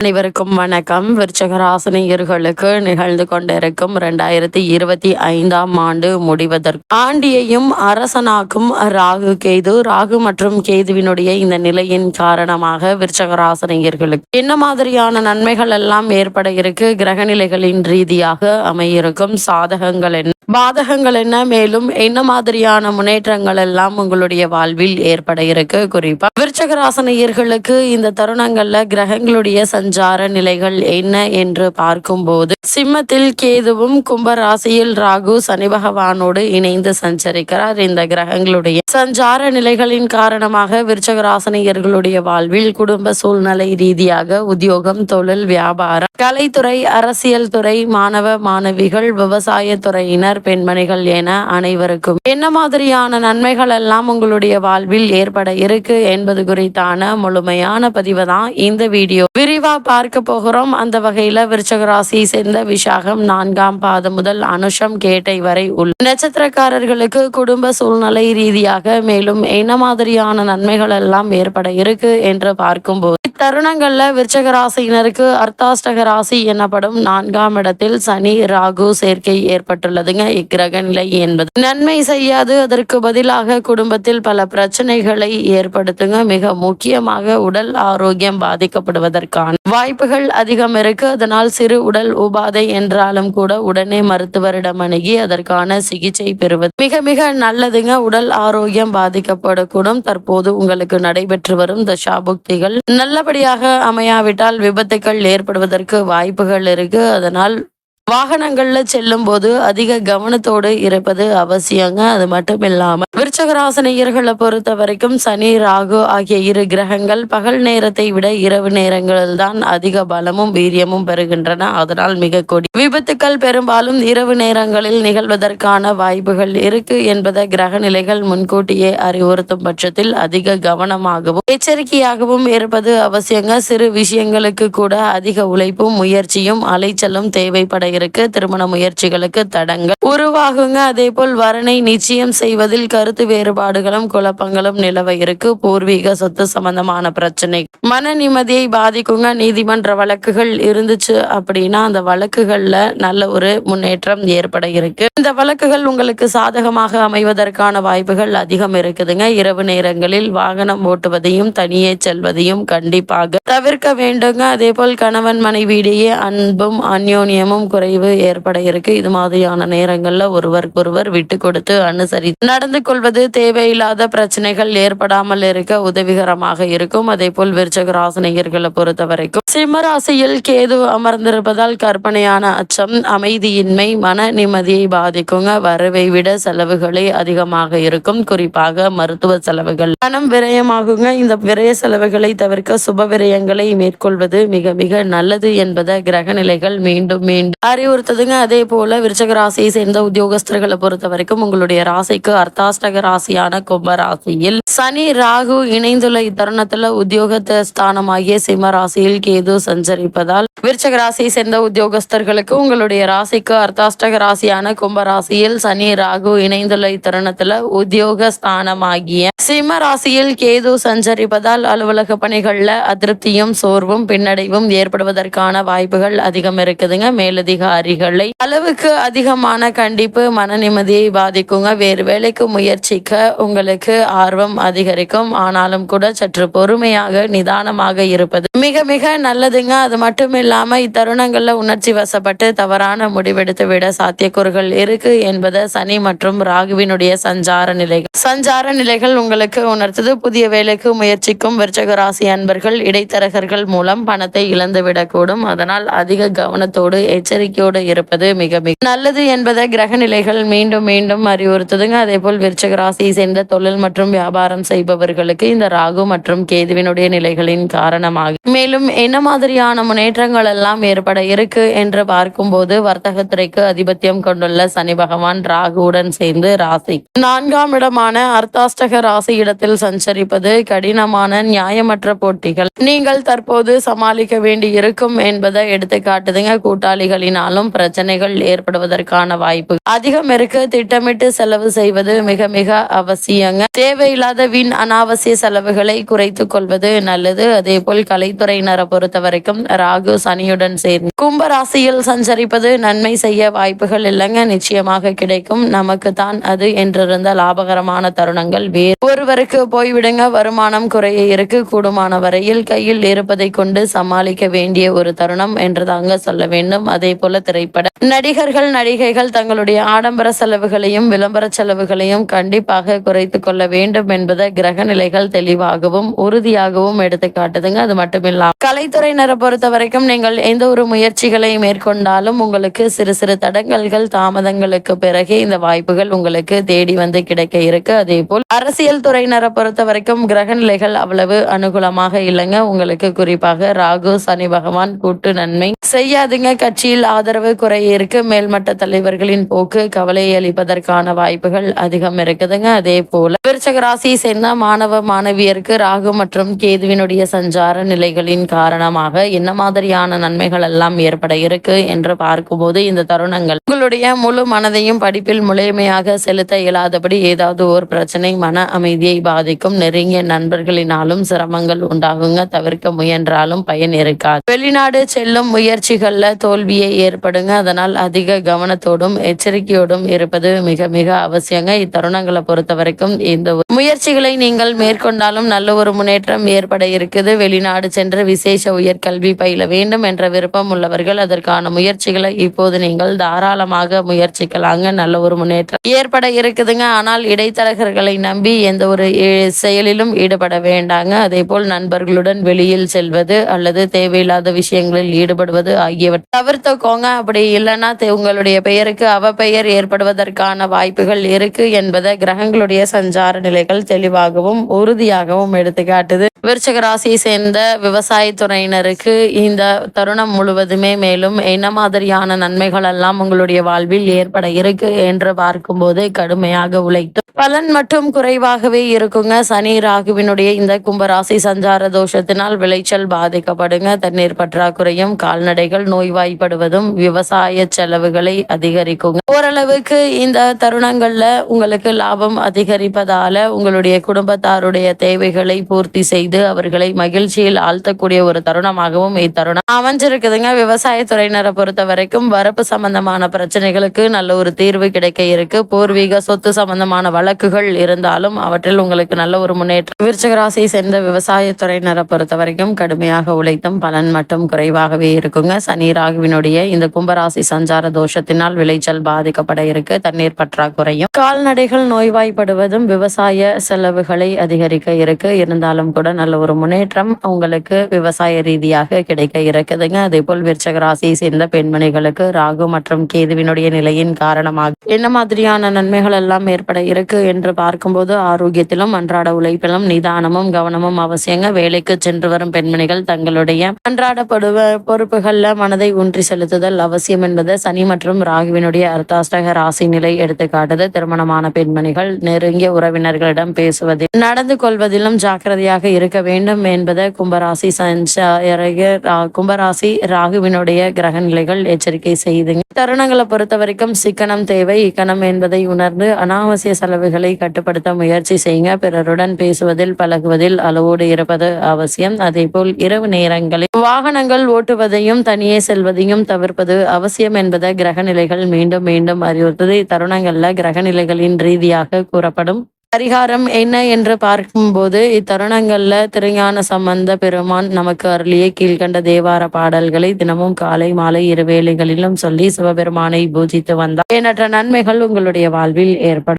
அனைவருக்கும் வணக்கம். விருச்சகராசனியர்களுக்கு நிகழ்ந்து கொண்டிருக்கும் இரண்டாயிரத்தி இருபத்தி ஐந்தாம் ஆண்டு முடிவதற்கு ஆண்டியையும் அரசனாக்கும் ராகு கேது. ராகு மற்றும் கேதுவினுடைய இந்த நிலையின் காரணமாக விருச்சகராசனியர்களுக்கு என்ன மாதிரியான நன்மைகள் எல்லாம் ஏற்பட இருக்கு? கிரகநிலைகளின் ரீதியாக அமையிருக்கும் சாதகங்கள் என்ன? பாதகங்கள் என்ன? மேலும் என்ன மாதிரியான முன்னேற்றங்கள் எல்லாம் உங்களுடைய வாழ்வில் ஏற்பட இருக்கு? குறிப்பா விருச்சகராசனியர்களுக்கு இந்த தருணங்கள்ல கிரகங்களுடைய சஞ்சார நிலைகள் என்ன என்று பார்க்கும்போது சிம்மத்தில் கேதுவும் கும்பராசியில் ராகு சனி பகவானோடு இணைந்து சஞ்சரிக்கிறார். இந்த கிரகங்களுடைய சஞ்சார நிலைகளின் காரணமாக விருச்சகராசனியர்களுடைய வாழ்வில் குடும்ப சூழ்நிலை ரீதியாக உத்தியோகம் தொழில் வியாபாரம் கலைத்துறை அரசியல் துறை மாணவ மாணவிகள் விவசாய துறையினர் பெண்மணிகள் என அனைவருக்கும் என்ன மாதிரியான நன்மைகள் எல்லாம் உங்களுடைய வாழ்வில் ஏற்பட இருக்கு என்பது குறித்தான முழுமையான பதிவு தான் இந்த வீடியோ. விரிவா பார்க்க போகிறோம். அந்த வகையில விருச்சக ராசியை சேர்ந்த விஷாகம் நான்காம் பாதம் முதல் அனுஷம் கேட்டை வரை உள்ள நட்சத்திரக்காரர்களுக்கு குடும்ப சூழ்நிலை ரீதியாக மேலும் என்ன மாதிரியான நன்மைகள் எல்லாம் ஏற்பட இருக்கு என்று பார்க்கும்போது தருணங்களில் விருச்சக ராசியினருக்கு அர்த்தாஷ்டக ராசி எனப்படும் நான்காம் இடத்தில் சனி ராகு சேர்க்கை ஏற்பட்டுள்ளதுங்க. இக்கிரக நிலை என்பது நன்மை செய்யாது. அதற்கு பதிலாக குடும்பத்தில் பல பிரச்சனைகளை ஏற்படுத்துங்க. மிக முக்கியமாக உடல் ஆரோக்கியம் பாதிக்கப்படுவதற்கான வாய்ப்புகள் அதிகம் இருக்கு. அதனால் சிறு உடல் உபாதை என்றாலும் கூட உடனே மருத்துவரிடம் அணுகி அதற்கான சிகிச்சை பெறுவது மிக மிக நல்லதுங்க. உடல் ஆரோக்கியம் பாதிக்கப்படக்கூடும். தற்போது உங்களுக்கு நடைபெற்று வரும் தசாபுக்திகள் நல்லபடியாக அமையாவிட்டால் விபத்துக்கள் ஏற்படுவதற்கு வாய்ப்புகள் இருக்கு. அதனால் வாகனங்கள்ல செல்லும் போது அதிக கவனத்தோடு இருப்பது அவசியங்க. அது மட்டும் இல்லாம விருச்சகராசனையர்களை பொறுத்த வரைக்கும் சனி ராகு ஆகிய இரு கிரகங்கள் பகல் நேரத்தை விட இரவு நேரங்களில் தான் அதிக பலமும் வீரியமும் பெறுகின்றன. அதனால் மிக கொடி விபத்துக்கள் பெரும்பாலும் இரவு நேரங்களில் நிகழ்வதற்கான வாய்ப்புகள் இருக்கு என்பதை கிரக நிலைகள் முன்கூட்டியே அறிவுறுத்தும் பட்சத்தில் அதிக கவனமாகவும் எச்சரிக்கையாகவும் இருப்பது அவசியங்க. சிறு விஷயங்களுக்கு கூட அதிக உழைப்பும் முயற்சியும் அலைச்சலும் தேவைப்பட இருக்கு திருமண முயற்சிகளுக்கு தடங்கள் உருவாகுங்க. அதே போல் வரனை நிச்சயம் செய்வதில் கருத்து வேறுபாடுகளும் குழப்பங்களும் நிலவ இருக்கு. பூர்வீக சொத்து சம்பந்தமான பிரச்சனை. மன நிம்மதியை பாதிக்குங்க. நீதிமன்ற வழக்குகள் இருந்துச்சு அப்படின்னா அந்த வழக்குகள்ல நல்ல ஒரு முன்னேற்றம் ஏற்பட இருக்கு. இந்த வழக்குகள் உங்களுக்கு சாதகமாக அமைவதற்கான வாய்ப்புகள் அதிகம் இருக்குதுங்க. இரவு நேரங்களில் வாகனம் ஓட்டுவதையும் தனியே செல்வதையும் கண்டிப்பாக தவிர்க்க வேண்டுங்க. அதே போல் கணவன் மனைவியிடையே அன்பும் அந்யோன்யமும் குறைவு ஏற்பட இருக்கு. இது மாதிரியான நேரங்கள்ல ஒருவருக்கொருவர் விட்டு கொடுத்து அனுசரி நடந்து கொள்வது தேவையில்லாத பிரச்சனைகள் ஏற்படாமல் இருக்க உதவிகரமாக இருக்கும். அதே போல் விருச்சக ராசினியர்களை பொறுத்த வரைக்கும் சிம்மராசியில் கேது அமர்ந்திருப்பதால் கற்பனையான அச்சம் அமைதியின்மை மன நிம்மதியை பாதிக்குங்க. வரவை விட செலவுகளே அதிகமாக இருக்கும். குறிப்பாக மருத்துவ செலவுகள். பணம் விரயமாகுங்க. இந்த விரய செலவுகளை தவிர்க்க சுப விரயங்களை மேற்கொள்வது மிக மிக நல்லது என்பதை கிரக நிலைகள் மீண்டும் மீண்டும் அறிவுறுத்ததுங்க. அதே போல விருச்சக ராசியை சேர்ந்த உத்தியோகஸ்தர்களை பொறுத்த வரைக்கும் உங்களுடைய ராசிக்கு அர்த்தாஷ்டக ராசியான கும்ப ராசியில் சனி ராகு இணைந்துள்ள இத்தருணத்துல உத்தியோக ஸ்தானமாகிய சிம்ம ராசியில் கேது சஞ்சரிப்பதால் விருச்சக ராசியை சேர்ந்த உத்தியோகஸ்தர்களுக்கு உங்களுடைய ராசிக்கு அர்த்தாஷ்டக ராசியான கும்ப ராசியில் சனி ராகு இணைந்துள்ள இத்தருணத்துல உத்தியோக ஸ்தானமாகிய சிம்ம ராசியில் கேது சஞ்சரிப்பதால் அலுவலக பணிகள்ல அதிருப்தியும் சோர்வும் பின்னடைவும் ஏற்படுவதற்கான வாய்ப்புகள் அதிகம் இருக்குதுங்க. மேலதிக அதிகாரிகளை. அளவுக்கு அதிகமான கண்டிப்பு மன நிம்மதியை பாதிக்குங்க. வேறு வேலைக்கு முயற்சிக்க உங்களுக்கு ஆர்வம் அதிகரிக்கும். ஆனாலும் கூட சற்று பொறுமையாக நிதானமாக இருப்பது மிக மிக நல்லதுங்க. அது மட்டும் இல்லாம இத்தருணங்கள்ல உணர்ச்சி வசப்பட்டு தவறான முடிவெடுத்து விட சாத்தியக்கூறுகள் இருக்கு என்பதை சனி மற்றும் ராகுவினுடைய சஞ்சார நிலைகள். சஞ்சார நிலைகள் உங்களுக்கு உணர்த்தது. புதிய வேலைக்கு முயற்சிக்கும் விருச்சக ராசி அன்பர்கள் இடைத்தரகர்கள் மூலம் பணத்தை இழந்துவிடக்கூடும். அதனால் அதிக கவனத்தோடு எச்சரிக்கை நம்பிக்கையோடு இருப்பது மிக மிக நல்லது என்பதை கிரக நிலைகள் மீண்டும் மீண்டும் அறிவுறுத்துதுங்க. அதே போல் விருச்சக ராசியை சேர்ந்த தொழில் மற்றும் வியாபாரம் செய்பவர்களுக்கு இந்த ராகு மற்றும் கேதுவினுடைய நிலைகளின் காரணமாக. மேலும் என்ன மாதிரியான முன்னேற்றங்கள் எல்லாம் ஏற்பட இருக்கு என்று பார்க்கும்போது வர்த்தகத்துறைக்கு அதிபத்தியம் கொண்டுள்ள சனி பகவான் ராகுவுடன் சேர்ந்து ராசி. நான்காம் இடமான அர்த்தாஷ்டக ராசி இடத்தில் சஞ்சரிப்பது கடினமான நியாயமற்ற போட்டிகள். நீங்கள் தற்போது சமாளிக்க வேண்டி இருக்கும் என்பதை எடுத்து காட்டுதுங்க கூட்டாளிகளின் செலவினாலும் பிரச்சனைகள் ஏற்படுவதற்கான வாய்ப்பு அதிகம் இருக்க. திட்டமிட்டு செலவு செய்வது மிக மிக அவசியங்க. தேவையில்லாத வீண் அனாவசிய செலவுகளை குறைத்துக் கொள்வது நல்லது. அதே போல் கலைத்துறையினரை பொறுத்த வரைக்கும் ராகு சனியுடன் சேர்ந்து கும்ப ராசியில் சஞ்சரிப்பது நன்மை செய்ய வாய்ப்புகள் இல்லைங்க. நிச்சயமாக கிடைக்கும். நமக்கு தான் அது என்றிருந்த லாபகரமான தருணங்கள் வேறு. ஒருவருக்கு போய்விடுங்க. வருமானம் குறைய இருக்கு. கூடுமான வரையில் கையில் இருப்பதை கொண்டு சமாளிக்க வேண்டிய ஒரு தருணம் என்று தாங்க சொல்ல வேண்டும். அதே போல் போல திரைப்பட. நடிகர்கள் நடிகைகள் தங்களுடைய ஆடம்பர செலவுகளையும் விளம்பர செலவுகளையும் கண்டிப்பாக குறைத்து கொள்ள வேண்டும் என்பதை கிரக நிலைகள் தெளிவாகவும் உறுதியாகவும் எடுத்து காட்டுதுங்க. அது மட்டுமில்லாம கலைத்துறையினரை பொறுத்த வரைக்கும் நீங்கள் எந்த ஒரு முயற்சிகளை மேற்கொண்டாலும் உங்களுக்கு சிறு சிறு தடங்கல்கள் தாமதங்களுக்கு பிறகே இந்த வாய்ப்புகள் உங்களுக்கு தேடி வந்து கிடைக்க இருக்கு. அதே போல் அரசியல் துறையினரை பொறுத்த வரைக்கும் கிரக நிலைகள் அவ்வளவு அனுகூலமாக இல்லைங்க. உங்களுக்கு குறிப்பாக ராகு சனி பகவான் கூட்டு நன்மை. செய்யாதுங்க. கட்சியில் ஆதரவு குறை மேல்மட்ட தலைவர்களின் போக்கு கவலையை அளிப்பதற்கான வாய்ப்புகள் அதிகம் இருக்குதுங்க. அதே போல விருச்சக சேர்ந்த மாணவ மாணவியருக்கு ராகு மற்றும் கேதுவினுடைய சஞ்சார நிலைகளின் காரணமாக என்ன மாதிரியான நன்மைகள் எல்லாம் ஏற்பட இருக்கு என்று பார்க்கும்போது இந்த தருணங்கள் உங்களுடைய முழு மனதையும் படிப்பில் முழுமையாக செலுத்த இயலாதபடி ஏதாவது ஒரு பிரச்சனை மன அமைதியை பாதிக்கும். நெருங்கிய நண்பர்களினாலும் சிரமங்கள் உண்டாகுங்க. தவிர்க்க முயன்றாலும் பயன் இருக்காது. வெளிநாடு செல்லும் முயற்சிகள்ல தோல்வியை ஏற்படுங்க. அதனால் அதிக கவனத்தோடும் எச்சரிக்கையோடும் இருப்பது மிக மிக அவசியங்க. இத்தருணங்களை பொறுத்த வரைக்கும் இந்த முயற்சிகளை நீங்கள் மேற்கொண்டாலும் நல்ல ஒரு முன்னேற்றம் ஏற்பட இருக்குது. வெளிநாடு சென்று விசேஷ உயர்கல்வி பயில வேண்டும் என்ற விருப்பம் உள்ளவர்கள் அதற்கான முயற்சிகளை இப்போது நீங்கள் தாராளமாக முயற்சிக்கலாங்க. நல்ல ஒரு முன்னேற்றம் ஏற்பட இருக்குதுங்க. ஆனால் இடைத்தரகர்களை நம்பி எந்த ஒரு செயலிலும் ஈடுபட வேண்டாங்க. அதே போல் நண்பர்களுடன் வெளியில் செல்வது அல்லது தேவையில்லாத விஷயங்களில் ஈடுபடுவது ஆகியவற்றை தவிர்த்துக்கோங்க அப்படி இல்லைன்னா உங்களுடைய பெயருக்கு அவ பெயர் ஏற்படுவதற்கான வாய்ப்புகள் இருக்கு என்பதை கிரகங்களுடைய சஞ்சார நிலைகள் தெளிவாகவும் உறுதியாகவும் எடுத்துக்காட்டுது விருச்சக ராசியை சேர்ந்த விவசாயத்துறையினருக்கு இந்த தருணம் முழுவதுமே மேலும் என்ன மாதிரியான நன்மைகள் எல்லாம் உங்களுடைய வாழ்வில் ஏற்பட இருக்கு என்று பார்க்கும்போது கடுமையாக உழைத்து பலன் மட்டும் குறைவாகவே இருக்குங்க. சனி ராகுவினுடைய இந்த கும்பராசி சஞ்சார தோஷத்தினால் விளைச்சல் பாதிக்கப்படுங்க. தண்ணீர் பற்றாக்குறையும் கால்நடைகள் நோய்வாய்ப்படுவதும் விவசாய செலவுகளை அதிகரிக்குங்க. ஓரளவுக்கு இந்த தருணங்கள்ல உங்களுக்கு லாபம் அதிகரிப்பதால உங்களுடைய குடும்பத்தாருடைய தேவைகளை பூர்த்தி செய்து அவர்களை மகிழ்ச்சியில் ஆழ்த்தக்கூடிய ஒரு தருணமாகவும் இத்தருணம் அமைஞ்சிருக்குதுங்க. விவசாயத்துறையினரை பொறுத்த வரைக்கும் வரப்பு சம்பந்தமான பிரச்சனைகளுக்கு நல்ல ஒரு தீர்வு கிடைக்க இருக்கு. பூர்வீக சொத்து சம்பந்தமான வழக்குகள் இருந்தாலும் அவற்றில் உங்களுக்கு நல்ல ஒரு முன்னேற்றம். விருச்சகராசியை சேர்ந்த விவசாயத்துறையினரை பொறுத்த வரைக்கும் கடுமையாக உழைத்தும் பலன் மட்டும் குறைவாகவே இருக்குங்க. சனி ராகுவினுடைய இந்த கும்பராசி சஞ்சார தோஷத்தினால் விளைச்சல் பாதிக்கப்பட இருக்கு. தண்ணீர் பற்றாக்குறையும். கால்நடைகள் நோய்வாய்ப்படுவதும் விவசாய செலவுகளை அதிகரிக்க இருக்கு. இருந்தாலும் கூட நல்ல ஒரு முன்னேற்றம் உங்களுக்கு விவசாய ரீதியாக கிடைக்க இருக்குதுங்க. அதே போல் விருச்சக ராசியை சேர்ந்த பெண்மணிகளுக்கு ராகு மற்றும் கேதுவினுடைய நிலையின் காரணமாக என்ன மாதிரியான நன்மைகள் எல்லாம் ஏற்பட இருக்கு என்று பார்க்கும்போது ஆரோக்கியத்திலும் அன்றாட உழைப்பிலும் நிதானமும் கவனமும் அவசியங்க. வேலைக்கு சென்று வரும் பெண்மணிகள் தங்களுடைய அன்றாடப்படுவ பொறுப்புகள்ல மனதை ஊன்றி செலுத்துதல் அவசியம் என்பது சனி மற்றும் ராகுவினுடைய அர்த்தாஷ்டக ராசி நிலை எடுத்துக்காட்டுது. திருமணமான பெண்மணிகள் நெருங்கிய உறவினர்களிடம் பேசுவதில் நடந்து கொள்வதிலும் ஜாக்கிரதையாக இருக்க வேண்டும் என்பது கும்பராசி கும்பராசி ராகுவினுடைய கிரக நிலைகள் எச்சரிக்கை செய்துங்க. தருணங்களை பொறுத்த வரைக்கும் சிக்கனம் தேவை. இக்கணம் என்பதை உணர்ந்து அனாவசிய செலவுகளை கட்டுப்படுத்த முயற்சி செய்யுங்க. பிறருடன் பேசுவதில் பழகுவதில் அளவோடு இருப்பது அவசியம். அதே போல் இரவு நேரங்களில் வாகனங்கள் ஓட்டுவதையும் தனியே செல்வதையும் தவிர்ப்பது அவசியம் என்பதை கிரக நிலைகள் மீண்டும் மீண்டும் அறிவுறுத்தது. இத்தருணங்கள்ல கிரக நிலைகளின் ரீதியாக கூறப்படும் பரிகாரம் என்ன என்று பார்க்கும்போது இத்தருணங்கள்ல திருஞான சம்பந்த பெருமான் நமக்கு அருளிய கீழ்கண்ட தேவார பாடல்களை தினமும் காலை மாலை இருவேளைகளிலும் சொல்லி சிவபெருமானை பூஜித்து வந்தார். எண்ணற்ற நன்மைகள் உங்களுடைய வாழ்வில் ஏற்படும்.